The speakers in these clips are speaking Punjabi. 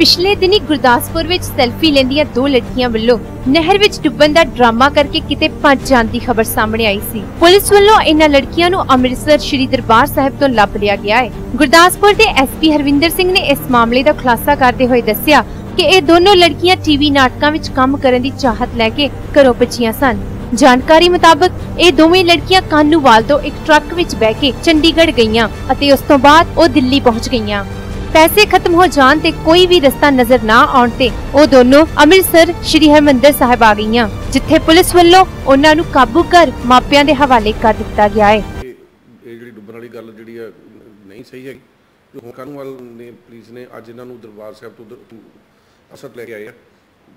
ਪਿਛਲੇ ਦਿਨੀ ਗੁਰਦਾਸਪੁਰ ਵਿੱਚ ਸੈਲਫੀ ਲੈਂਦੀਆਂ ਦੋ ਲੜਕੀਆਂ ਵੱਲੋਂ ਨਹਿਰ ਵਿੱਚ ਡੁੱਬਣ ਦਾ ਡਰਾਮਾ ਕਰਕੇ ਕਿਤੇ ਭੱਜ ਜਾਣ ਦੀ ਖਬਰ ਸਾਹਮਣੇ ਆਈ ਸੀ। ਪੁਲਿਸ ਵੱਲੋਂ ਇਹਨਾਂ ਲੜਕੀਆਂ ਨੂੰ ਅੰਮ੍ਰਿਤਸਰ ਸ਼੍ਰੀ ਦਰਬਾਰ ਸਾਹਿਬ ਤੋਂ ਲੱਭ ਲਿਆ ਗਿਆ ਹੈ। ਗੁਰਦਾਸਪੁਰ ਦੇ ਐਸਪੀ ਹਰਵਿੰਦਰ ਸਿੰਘ ਨੇ ਇਸ ਮਾਮਲੇ ਦਾ ਖੁਲਾਸਾ ਕਰਦੇ ਹੋਏ ਦੱਸਿਆ ਕਿ ਇਹ ਦੋਨੋਂ ਲੜਕੀਆਂ ਟੀਵੀ ਨਾਟਕਾਂ ਵਿੱਚ ਕੰਮ ਕਰਨ ਦੀ ਚਾਹਤ ਲੈ ਕੇ ਘਰੋਂ ਬਚੀਆਂ ਸਨ। ਜਾਣਕਾਰੀ ਮੁਤਾਬਕ ਇਹ ਦੋਵੇਂ ਲੜਕੀਆਂ ਕਾਨੂਵਾਲ ਤੋਂ ਇੱਕ ਟਰੱਕ ਵਿੱਚ ਬਹਿ ਕੇ ਚੰਡੀਗੜ੍ਹ ਗਈਆਂ ਅਤੇ ਉਸ ਤੋਂ ਬਾਅਦ ਉਹ ਦਿੱਲੀ ਪਹੁੰਚ ਗਈਆਂ। ਪੈਸੇ ਖਤਮ ਹੋ ਜਾਣ ਤੇ ਕੋਈ ਵੀ ਰਸਤਾ ਨਜ਼ਰ ਨਾ ਆਉਣ ਤੇ ਉਹ ਦੋਨੋਂ ਅੰਮ੍ਰਿਤਸਰ ਸ਼੍ਰੀ ਹਰਮੰਦਰ ਸਾਹਿਬ ਆ ਗਈਆਂ, ਜਿੱਥੇ ਪੁਲਿਸ ਵੱਲੋਂ ਉਹਨਾਂ ਨੂੰ ਕਾਬੂ ਕਰ ਮਾਪਿਆਂ ਦੇ ਹਵਾਲੇ ਕਰ ਦਿੱਤਾ ਗਿਆ ਹੈ। ਇਹ ਜਿਹੜੀ ਡੁੱਬਣ ਵਾਲੀ ਗੱਲ ਜਿਹੜੀ ਆ, ਨਹੀਂ ਸਹੀ ਹੈਗੀ। ਜੋ ਹੁਣ ਨੇ ਪੁਲਿਸ ਨੇ, ਅੱਜ ਇਹਨਾਂ ਨੂੰ ਦਰਬਾਰ ਸਾਹਿਬ ਤੋਂ ਅਸਰ ਲੈ ਕੇ ਆਏ ਆ।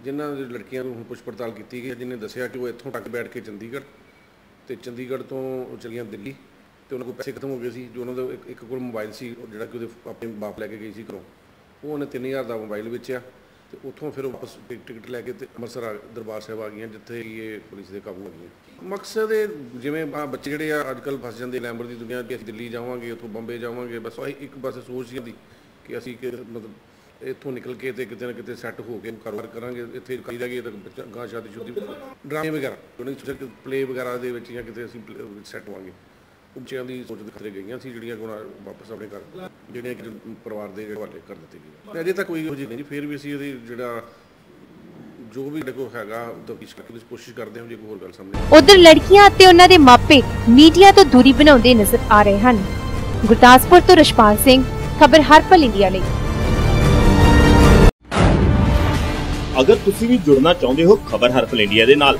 ਜਿਨ੍ਹਾਂ ਦੇ ਲੜਕੀਆਂ ਨੂੰ ਪੁੱਛ ਪੜਤਾਲ ਕੀਤੀ ਗਈ ਜਿਨ੍ਹਾਂ ਨੇ ਦੱਸਿਆ ਕਿ ਉਹ ਇੱਥੋਂ ਤੱਕ ਬੈਠ ਕੇ ਚੰਡੀਗੜ੍ਹ ਤੇ ਚੰਡੀਗੜ੍ਹ ਤੋਂ ਚਲੀਆਂ ਦਿੱਲੀ। ਤੇ ਉਹਨਾਂ ਕੋਲ ਪੈਸੇ ਖਤਮ ਹੋ ਗਏ ਸੀ, ਜੋ ਉਹਨਾਂ ਦਾ ਇੱਕ- ਕੋਲ ਮੋਬਾਈਲ ਸੀ ਜਿਹੜਾ ਕਿ ਉਹਦੇ ਆਪਣੇ ਬਾਪ ਲੈ ਕੇ ਗਈ ਸੀ ਘਰੋਂ। ਉਹ ਉਹਨੇ 3000 ਦਾ ਮੋਬਾਈਲ ਵੇਚਿਆ ਤੇ ਉੱਥੋਂ ਫਿਰ ਵਾਪਸ ਟਿਕ- ਟਿਕਟ ਲੈ ਕੇ ਤੇ ਅੰਮ੍ਰਿਤਸਰ ਆ- ਦਰਬਾਰ ਸਾਹਿਬ ਆ ਗਈਆਂ, ਜਿੱਥੇ ਕਿ ਇਹ ਪੁਲਿਸ ਦੇ ਕਾਬੂ ਆ ਗਈਆਂ ਮਕਸਦ ਇਹ ਜਿਵੇਂ ਆ ਬੱਚੇ ਜਿਹੜੇ ਆ ਅੱਜ ਕੱਲ ਫਸ ਜਾਂਦੇ ਲੈਂਬਰ ਦੀ ਦੁਨੀਆ, ਕਿ ਅਸੀਂ ਦਿੱਲੀ ਜਾਵਾਂਗੇ, ਉੱਥੋਂ ਬੰਬੇ ਜਾਵਾਂਗੇ, ਬਸ ਉਹੀ ਇੱਕ ਬਸ ਸੋਚ ਹੀ ਹੁੰਦੀ ਕਿ ਅਸੀਂ ਕਿ ਮਤਲਬ ਇੱਥੋਂ ਨਿਕਲ ਕੇ ਤੇ ਕਿਤੇ ਨਾ ਕਿਤੇ ਸੈੱਟ ਹੋ ਕੇ ਕਾਰੋਬਾਰ ਕਰਾਂਗੇ, ਇੱਥੇ ਕਰੀ ਦਾ ਤਾਂ ਬੱਚਾ ਗਾਂ ਸ਼ਾਦੀ ਸ਼ੁਦੀ ਡਰਾਮੇ ਵਗੈਰਾ। ਉਹਨੇ ਸੋਚਿਆ ਪਲੇ ਵਗੈਰਾ ਦੇ ਵਿੱਚ ਜਾਂ ਕਿਤੇ ਅਸੀਂ ਸੈੱਟ ਹੋਵਾਂਗੇ। ਉੱਚਿਆਂ ਦੀ ਸੋਚ ਦੇ ਖਤਰੇ ਗਈਆਂ ਸੀ ਜਿਹੜੀਆਂ ਹੁਣ ਵਾਪਸ ਆਪਣੇ ਘਰ ਜਿਹੜੀਆਂ ਕਿ ਪਰਿਵਾਰ ਦੇ ਹਵਾਲੇ ਕਰ ਦਿੱਤੀ ਗਈਆਂ ਤੇ ਅਜੇ ਤੱਕ ਕੋਈ ਇਹੋ ਜਿਹੀ ਨਹੀਂ ਜੀ ਫਿਰ ਵੀ ਅਸੀਂ ਇਹਦੀ ਜਿਹੜਾ ਜੋ ਵੀ ਦੇਖੋ ਹੈਗਾ ਤਫਤੀਸ਼ ਕਰਕੇ ਕੋਸ਼ਿਸ਼ ਕਰਦੇ ਹਾਂ ਜੇ ਕੋਈ ਹੋਰ ਗੱਲ ਸਾਹਮਣੇ। ਉਧਰ ਲੜਕੀਆਂ ਅਤੇ ਉਹਨਾਂ ਦੇ ਮਾਪੇ ਮੀਡੀਆ ਤੋਂ ਦੂਰੀ ਬਣਾਉਂਦੇ ਨਜ਼ਰ ਆ ਰਹੇ ਹਨ। ਗੁਰਦਾਸਪੁਰ ਤੋਂ ਰਸ਼ਪਾਲ ਸਿੰਘ ਖਬਰ ਹਰਪਲ ਇੰਡੀਆ ਲਈ। ਅਗਰ ਤੁਸੀਂ ਵੀ ਜੁੜਨਾ ਚਾਹੁੰਦੇ ਹੋ ਖਬਰ ਹਰਪਲ ਇੰਡੀਆ ਦੇ ਨਾਲ।